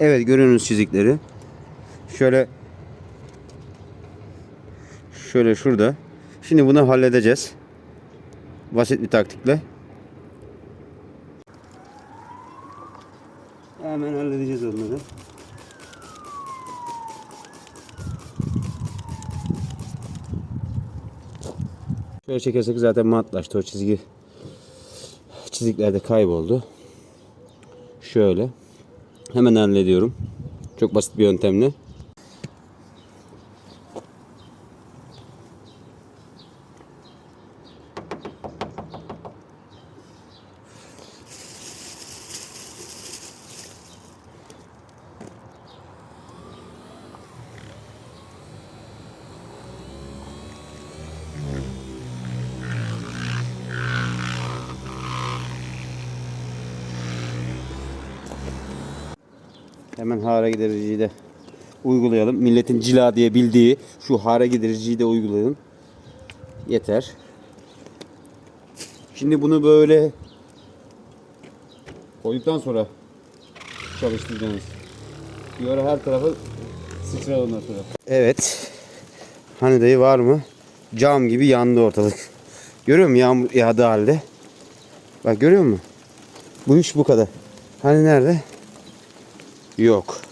Evet görüyorsunuz çizikleri. Şöyle şöyle şurada. Şimdi bunu halledeceğiz. Basit bir taktikle. Hemen halledeceğiz onları. Şöyle çekersek zaten matlaştı o çizgi. Çizikler de kayboldu. Şöyle. Hemen hallediyorum. Çok basit bir yöntemle. Hemen hare gidericiyi de uygulayalım. Milletin cila diye bildiği şu hare gidericiyi de uygulayalım. Yeter. Şimdi bunu böyle koyduktan sonra çalıştıracaksınız. Bir ara her tarafı sıçrar ondan. Evet. Hani dayı var mı? Cam gibi yandı ortalık. Görüyor musun yağmur yağdığı halde? Bak görüyor musun? Bu iş bu kadar. Hani nerede? Yok.